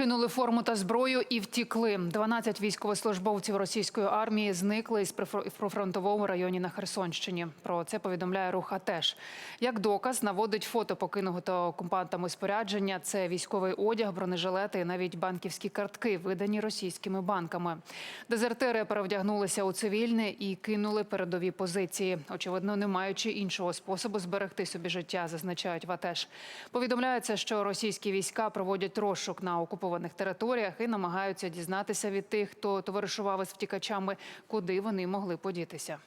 Кинули форму та зброю і втікли. 12 військовослужбовців російської армії зникли із прифронтовому районі на Херсонщині. Про це повідомляє рух АТЕШ. Як доказ наводить фото покинутого окупантами спорядження. Це військовий одяг, бронежилети і навіть банківські картки, видані російськими банками. Дезертири перевдягнулися у цивільне і кинули передові позиції. Очевидно, не маючи іншого способу зберегти собі життя, зазначають в АТЕШ. Повідомляється, що російські війська проводять розшук на окупованих територіях і намагаються дізнатися від тих, хто товаришував із втікачами, куди вони могли подітися.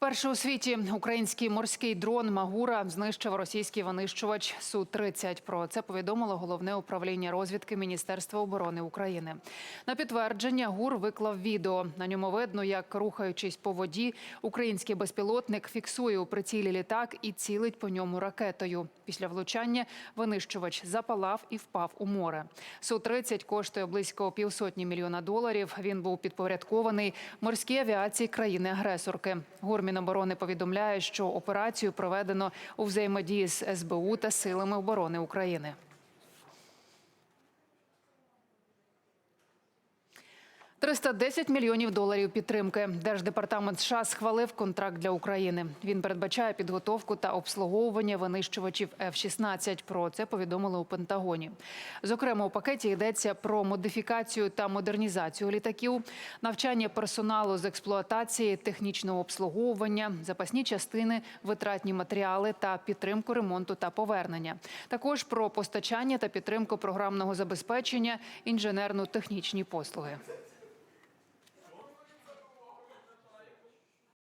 Вперше у світі український морський дрон Магура знищив російський винищувач су 30 Про це повідомило головне управління розвідки Міністерства оборони України. На підтвердження ГУР виклав відео. На ньому видно, як рухаючись по воді, український безпілотник фіксує у прицілі літак і цілить по ньому ракетою. Після влучання винищувач запалав і впав у море. су 30 коштує близько півсотні мільйона доларів. Він був підпорядкований морській авіації країни-агресорки. ГУР Міноборони повідомляє, що операцію проведено у взаємодії з СБУ та силами оборони України. «310 мільйонів доларів підтримки. Держдепартамент США схвалив контракт для України. Він передбачає підготовку та обслуговування винищувачів F-16. Про це повідомили у Пентагоні. Зокрема, у пакеті йдеться про модифікацію та модернізацію літаків, навчання персоналу з експлуатації, технічного обслуговування, запасні частини, витратні матеріали та підтримку ремонту та повернення. Також про постачання та підтримку програмного забезпечення, інженерно-технічні послуги.